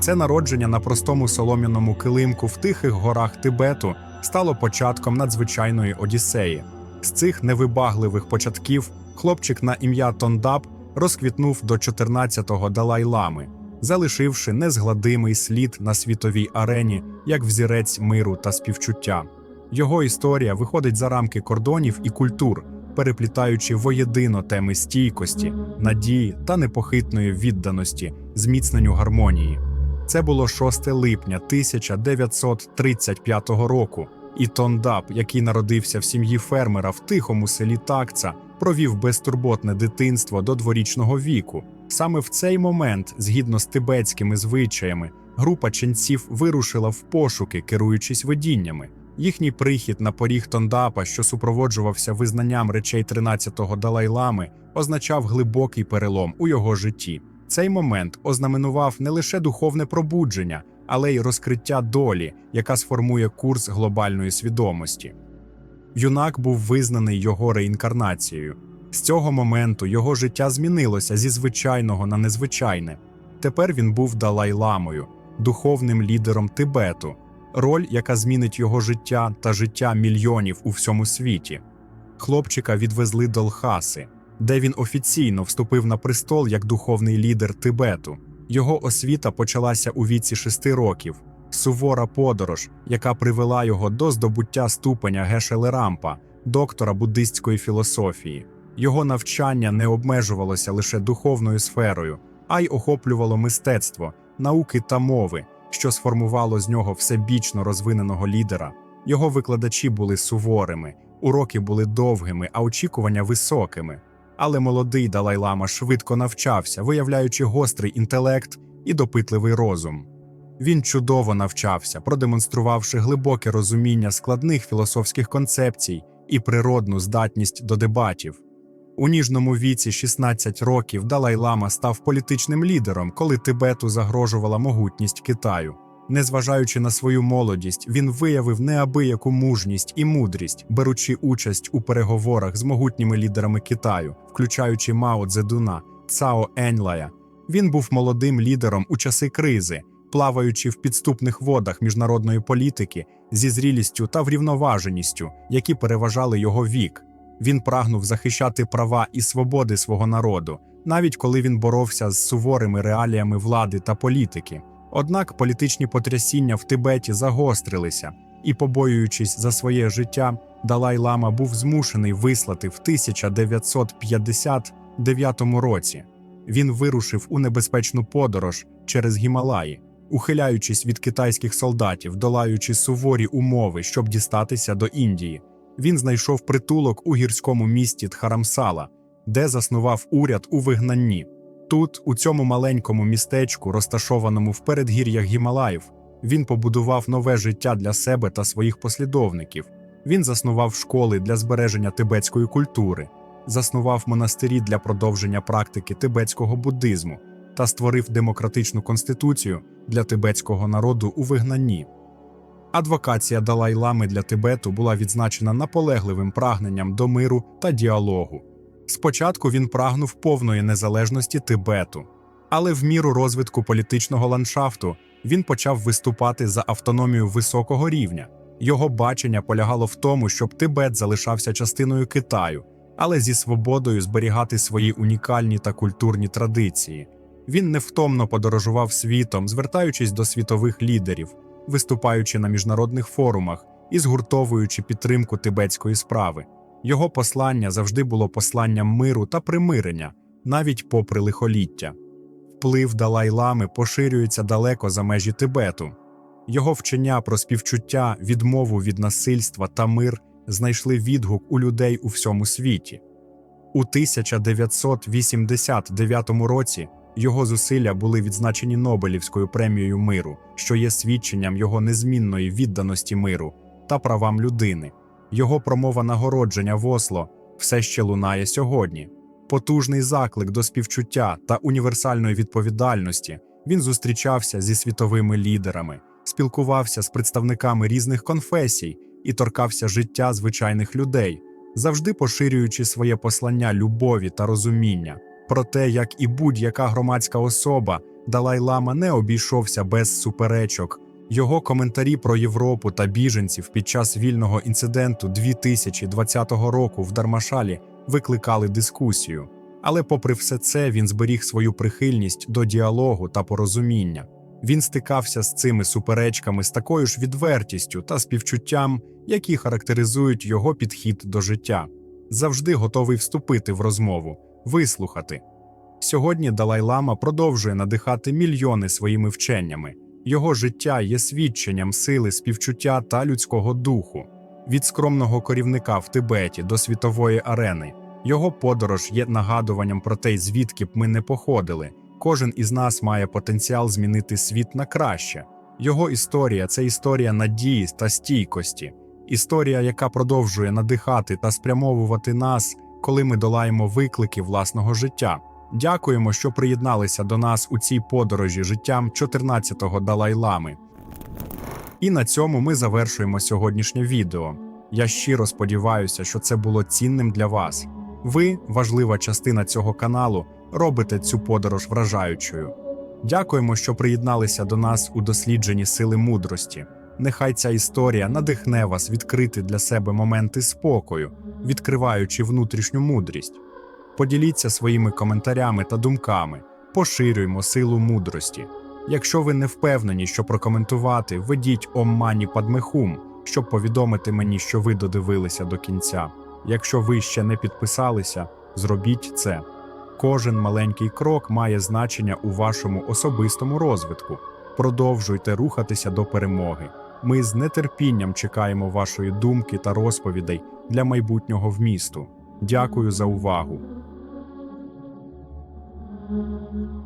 Це народження на простому солом'яному килимку в тихих горах Тибету стало початком надзвичайної одіссеї. З цих невибагливих початків хлопчик на ім'я Тондап розквітнув до 14-го Далай-лами, залишивши незгладимий слід на світовій арені як взірець миру та співчуття. Його історія виходить за рамки кордонів і культур, переплітаючи воєдино теми стійкості, надії та непохитної відданості, зміцненню гармонії. Це було 6 липня 1935 року, і Тондап, який народився в сім'ї фермера в тихому селі Такца, провів безтурботне дитинство до дворічного віку. Саме в цей момент, згідно з тибетськими звичаями, група ченців вирушила в пошуки, керуючись видіннями. Їхній прихід на поріг Тондапа, що супроводжувався визнанням речей 13-го Далай-лами, означав глибокий перелом у його житті. Цей момент ознаменував не лише духовне пробудження, але й розкриття долі, яка сформує курс глобальної свідомості. Юнак був визнаний його реінкарнацією. З цього моменту його життя змінилося зі звичайного на незвичайне. Тепер він був Далай-ламою, духовним лідером Тибету, роль, яка змінить його життя та життя мільйонів у всьому світі. Хлопчика відвезли до Лхаси, де він офіційно вступив на престол як духовний лідер Тибету. Його освіта почалася у віці шести років. Сувора подорож, яка привела його до здобуття ступеня Гешелерампа, доктора буддистської філософії. Його навчання не обмежувалося лише духовною сферою, а й охоплювало мистецтво, науки та мови, що сформувало з нього всебічно розвиненого лідера. Його викладачі були суворими, уроки були довгими, а очікування високими. Але молодий Далай-лама швидко навчався, виявляючи гострий інтелект і допитливий розум. Він чудово навчався, продемонструвавши глибоке розуміння складних філософських концепцій і природну здатність до дебатів. У ніжному віці 16 років Далай-лама став політичним лідером, коли Тибету загрожувала могутність Китаю. Незважаючи на свою молодість, він виявив неабияку мужність і мудрість, беручи участь у переговорах з могутніми лідерами Китаю, включаючи Мао Цзедуна, Цао Енлая. Він був молодим лідером у часи кризи, плаваючи в підступних водах міжнародної політики зі зрілістю та врівноваженістю, які переважали його вік. Він прагнув захищати права і свободи свого народу, навіть коли він боровся з суворими реаліями влади та політики. Однак політичні потрясіння в Тибеті загострилися, і, побоюючись за своє життя, Далай-лама був змушений вислати в 1959 році. Він вирушив у небезпечну подорож через Гімалаї, ухиляючись від китайських солдатів, долаючи суворі умови, щоб дістатися до Індії. Він знайшов притулок у гірському місті Тхарамсала, де заснував уряд у вигнанні. Тут, у цьому маленькому містечку, розташованому в передгір'ях Гімалаїв, він побудував нове життя для себе та своїх послідовників. Він заснував школи для збереження тибетської культури, заснував монастирі для продовження практики тибетського буддизму та створив демократичну конституцію для тибетського народу у вигнанні. Адвокація Далай-лами для Тибету була відзначена наполегливим прагненням до миру та діалогу. Спочатку він прагнув повної незалежності Тибету, але в міру розвитку політичного ландшафту він почав виступати за автономію високого рівня. Його бачення полягало в тому, щоб Тибет залишався частиною Китаю, але зі свободою зберігати свої унікальні та культурні традиції. Він невтомно подорожував світом, звертаючись до світових лідерів, виступаючи на міжнародних форумах і згуртовуючи підтримку тибетської справи. Його послання завжди було посланням миру та примирення, навіть попри лихоліття. Вплив Далай-лами поширюється далеко за межі Тибету. Його вчення про співчуття, відмову від насильства та мир знайшли відгук у людей у всьому світі. У 1989 році його зусилля були відзначені Нобелівською премією миру, що є свідченням його незмінної відданості миру та правам людини. Його промова нагородження в Осло все ще лунає сьогодні. Потужний заклик до співчуття та універсальної відповідальності. Він зустрічався зі світовими лідерами, спілкувався з представниками різних конфесій і торкався життя звичайних людей, завжди поширюючи своє послання любові та розуміння про те, як і будь-яка громадська особа Далай-Лама не обійшовся без суперечок. Його коментарі про Європу та біженців під час вільного інциденту 2020 року в Дармашалі викликали дискусію. Але, попри все це, він зберіг свою прихильність до діалогу та порозуміння. Він стикався з цими суперечками з такою ж відвертістю та співчуттям, які характеризують його підхід до життя, завжди готовий вступити в розмову, вислухати. Сьогодні Далай-Лама продовжує надихати мільйони своїми вченнями. Його життя є свідченням сили співчуття та людського духу. Від скромного корівника в Тибеті до світової арени. Його подорож є нагадуванням про те, звідки б ми не походили. Кожен із нас має потенціал змінити світ на краще. Його історія це історія надії та стійкості, історія, яка продовжує надихати та спрямовувати нас, коли ми долаємо виклики власного життя. Дякуємо, що приєдналися до нас у цій подорожі життям 14-го Далай-Лами. І на цьому ми завершуємо сьогоднішнє відео. Я щиро сподіваюся, що це було цінним для вас. Ви, важлива частина цього каналу, робите цю подорож вражаючою. Дякуємо, що приєдналися до нас у дослідженні сили мудрості. Нехай ця історія надихне вас відкрити для себе моменти спокою, відкриваючи внутрішню мудрість. Поділіться своїми коментарями та думками, поширюймо силу мудрості. Якщо ви не впевнені, що прокоментувати, ведіть Ом Мані Падмехум, щоб повідомити мені, що ви додивилися до кінця. Якщо ви ще не підписалися, зробіть це. Кожен маленький крок має значення у вашому особистому розвитку. Продовжуйте рухатися до перемоги. Ми з нетерпінням чекаємо вашої думки та розповідей для майбутнього вмісту. Дякую за увагу. Thank you.